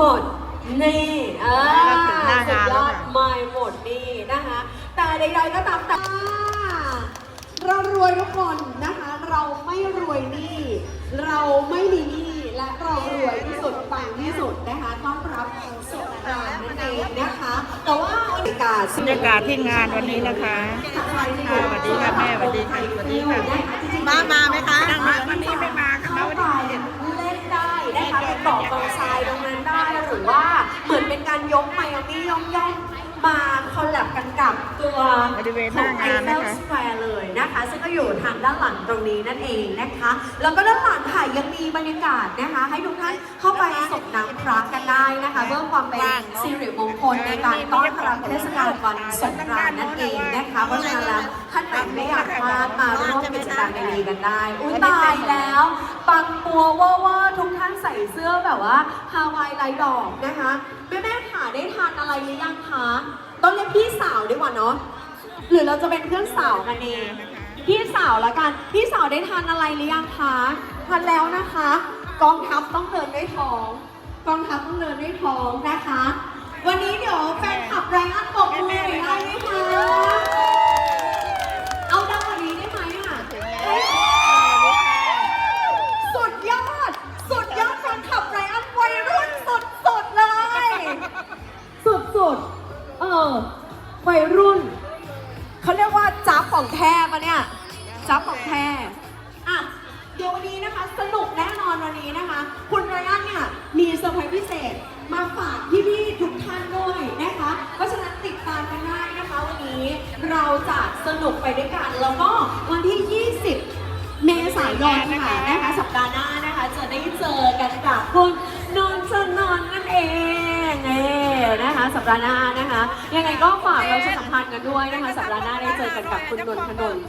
หมดนี่เออเราถึงหน้างานแล้วสุดยอดค่ะไม่หมดนี่นะคะ แต่ใดๆก็ตามแต่เรารวยทุกคนนะคะ เราไม่รวยหนี้เราไม่มีหนี้และเรารวยที่สุดปังที่สุดนะคะต้อนรับสงกรานต์นั่นเองนะคะ แต่ว่าบรรยากาศบรรยากาศที่งานวันนี้นะคะค่ะสวัสดีค่ะแม่สวัสดีค่ะสวัสดีค่ะมามาไหมคะ การยกไมอามี่ย่องย่องมาคอลแลบกันกับตัวบริเวณหขอน้างงานไอเฟนะลคะสแควร์เลยนะคะ ซึ่งก็อยู่ทางด้านหลังตรงนี้นั่นเองนะคะ แล้วก็ด้านหลังค่ะยังมีบรรยากาศนะคะ ให้ทุกท่าน นได้นะคะเพื่อความเป็นสิริมงคลในการต้อนรับเทศกาลวันสงกรานต์นั่นเองนะคะเพราะฉะนั้นแล้วท่านไหนไม่อยากพลาดมาร่วมกิจกรรมดีๆกันได้อุ้ยตายแล้วปังปัวเวอร์เวอร์ทุกท่านใส่เสื้อแบบว่าฮาวายลายดอกนะคะแม่แม่ๆค่ะได้ทานอะไรหรือยังคะต้องเรียกพี่สาวดีกว่าเนาะหรือเราจะเป็นเพื่อนสาวกันเองพี่สาวละกันพี่สาวได้ทานอะไรหรือยังคะทานแล้วนะคะ กองทัพต้องเดินด้วยท้อง กองทัพต้องเดินด้วยท้องนะคะ วันนี้เดี๋ยวแฟนคลับไรอันตบมือหน่อยได้ไหมคะ เอาดังกว่านี้ได้ไหมอะสุดยอด สุดยอดแฟนคลับไรอันวัยรุ่นสุดสุดๆเลย สุดสุดๆเออวัยรุ่น เขาเรียกว่าจับของแท้ปะเนี่ยจับของแท้ จะสนุกไปด้วยกัน แล้วก็วันที่ 20 เมษายนค่ะนะคะสัปดาห์หน้านะคะ จะได้เจอกันกับคุณนนท์ชนนท์นั่นเองเน่นะคะสัปดาห์หน้านะคะ ยังไงก็ฝากเราจะสัมพันธ์กันด้วยนะคะสัปดาห์หน้าได้เจอกันกับคุณนนท์ชนนท์